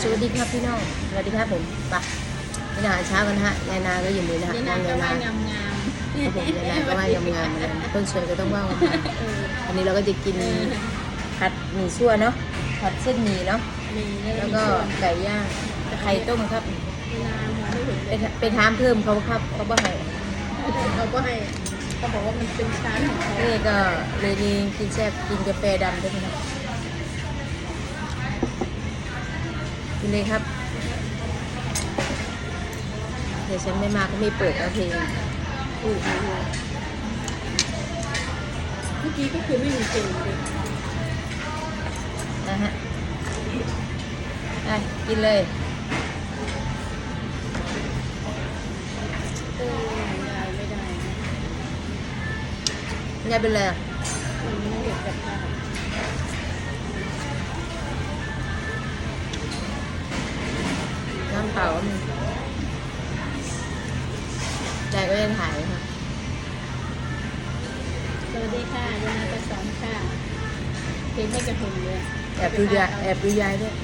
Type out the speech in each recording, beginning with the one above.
สวัสดีครับพี่น้อง สวัสดีครับผมไปะกินอาหารเช้ากันฮะยายนาก็อยู่นี่นะฮะนี่นั่นางก็ยายนาว่างามงามครับผมยายนาก็ว่ายำงามเหมือนกันคนสวยก็ต้องว่างามเออๆอันนี้เราก็จะกินเออผัดหมี่ซั่วเนาะ ผัดเส้นหมี่เนาะมีแล้วก็ไก่ย่างไข่ต้มครับนี่นามองไม่เห็นไปเลยทไปถามเพิ่มเขาครับเขาบอกให้เขาก็ให้เขาบอกว่ามันเป็นชานของเขานี่ก็เลยนี่กินแซ่บกินกาแฟดำด้วยนะ เลยครับ เดี๋ยวฉันไม่มาก็ไม่เปิดเอาเพลงถูกเลยเมื่อกี้ก็คือไม่มีเพลงเลยนะฮะไปกินเลยเออยายไม่ได้นะยายเป็นไรอะมันไม่เห็นกับข้าวน้ำเปล่าก็มียายก็ยังถ่ายค่ะ สวัสดีค่ะยายนาประสอนค่ะเพลงไม่กระหึ่มเลยแอบดูยายแอบดูยายด้วย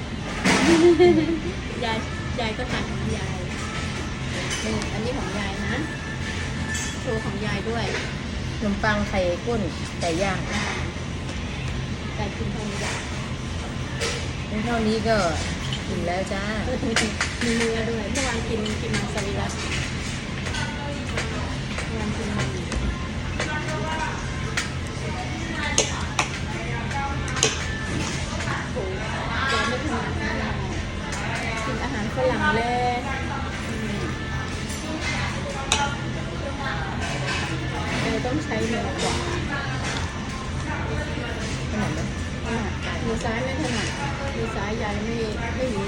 ยายยายก็ถ่ายของยายนี่อันนี้ของยายนะ โชว์ของยายด้วยขนมปังไข่ข้นไก่ย่างอ่าไก่กินทองยาเท่านี้ก็ กินแล้วจ้า มีเนื้อด้วยเมื่อวานกินกินมังสวิรัต ยยายไม่ไม่มี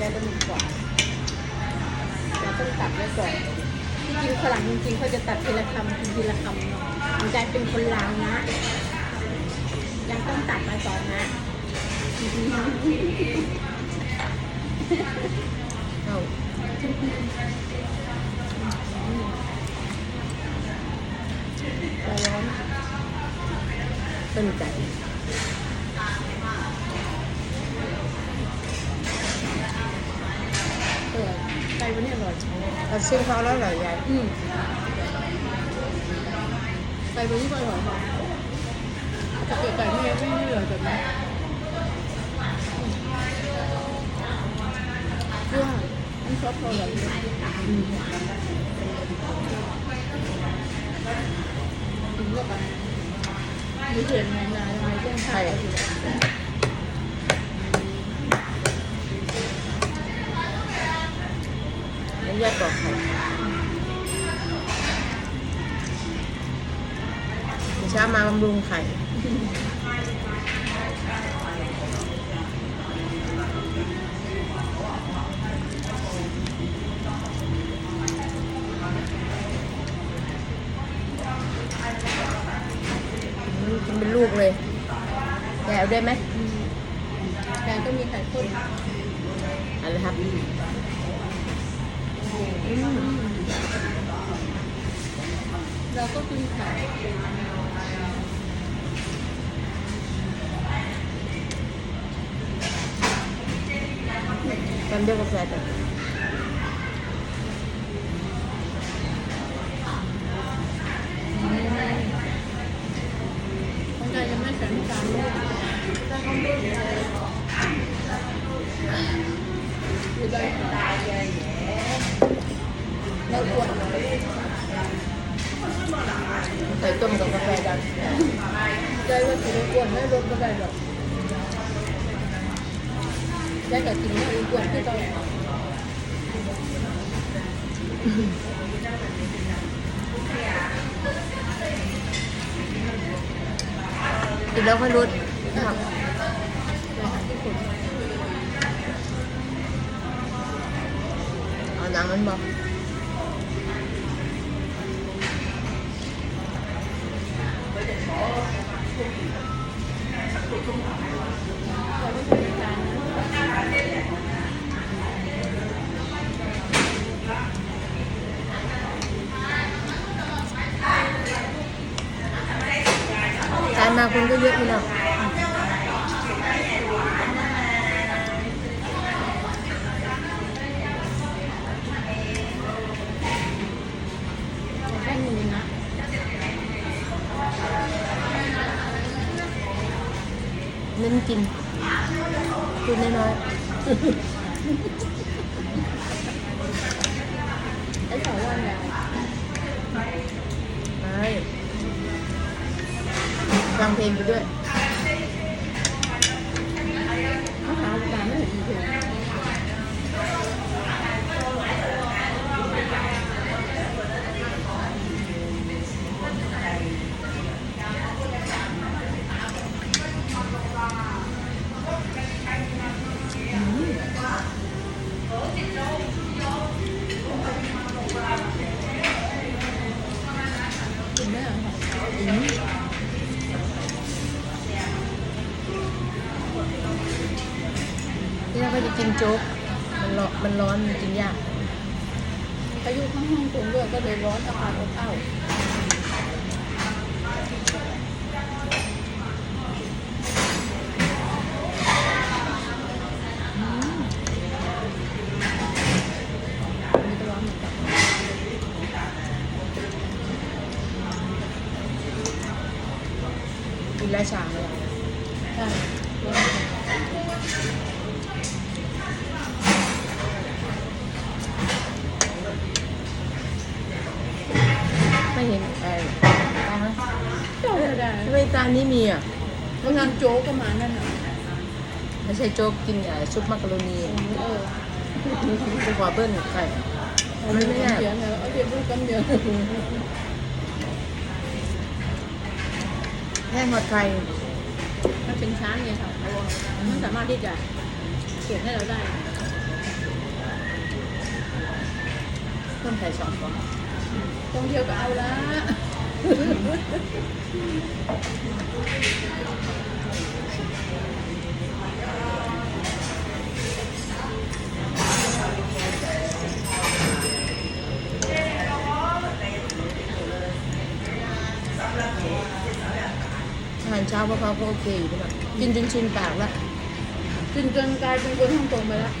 ยายต้องมือขวายายต้องตัดไว้ก่อนที่จริงฝรั่งจริงๆเขาจะตัดทีละคำทีละคำเนาะมันกลายเป็นคนลาวนะยังต้องตัดมาก่อนนะเอาร้อนต้นไก่ เราซื้อเขาแล้วเหรอยายอืมไก่วันนี้ก็อร่อยค่ะถ้าเกิดไก่ไม่ไม่ไม่อร่อยแบบนี้ว่าอันชอบอร่อยเลยอืมถึงกับแบบมีเสียงนานๆทำไมเรื่องข้าวอยู่แล้วยายบอกไข่เดี๋ยวเช้ามาบำรุงไข่อืมกินเป็นลูกเลยยายเอาได้ไหมอืมแต่ก็มีไข่ข้นเอะไรครับอืม เราก็กินไข่กันด้วยกาแฟจ้ะของยายยังไม่ใส่น้ำตาลเลยอยู่ได้เราปวดเลย ใส่ต้มกับกาแฟดใจว่ากินกวนไม่ลดก็ได้หรอกได้แต่กินไม่กวนที่ตอนกินแล้วค่อยลดครับไปหาที่คนเอาหนังมันบอก คนก็เยอะอยู่แล้เล่นกินกินน้อยๆไอ้สาววันเนี่ยไม่ ฟังเพ ก็จะกินโจ๊กมันร้อนมันร้อนมันกินยากพายุข้างห้องตรงด้วยก็เลยร้อนอากาศอบอ้าวอืมอันนี้ก็ร้อนเหมือนกันกินแล้วชาเลย เห็นเออเอาไหมเจ้าไม่ได้ทำไมจานนี้มีอะบางงานโจ๊กก็มานั่นน่ะไม่ใช่โจ๊กกินเอ่อซุปมักกะโรนีเออเป็นหัวเบิ้ลไข่เอาเดี๋ยวเดี๋ยวเอาเดี๋ยวพูดกันเดี๋ยวแห้งหอดไข่มันเป็นช้างไงค่ะเอามันสามารถที่จะเขียนให้เราได้เพิ่มไข่สองฟองตรงเดียวก็เอาละ อาหารเช้าพวกเขาก็โอเคอยู่นะกินจนชินปากแล้วจนจนกลายเป็นคนฮ่องกงไปแล้ว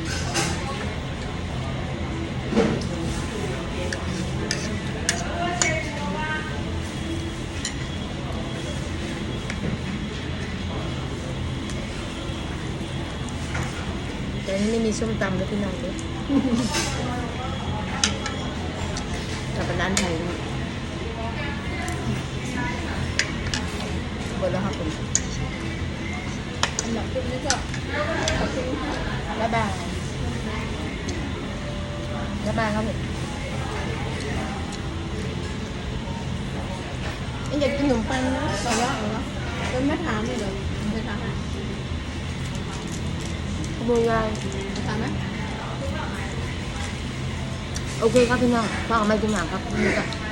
แต่อันนี้ไม่มีส้มตำแล้วพี่น้องเลยกลับไปร้านไทยนะหมดแล้วครับผมอันดับคลิปนี้ก็ขอบคุณค่ะบ๊ายบายบ๊ายบายครับผมอยากกินขนมปังนะแต่ว่าเอาละเราไม่ถามเลยเหรอไม่ถาม โมยยายถามไหมโอเคครับพี่น้องฟังไม่กินหนังครับนี่ก็ครับ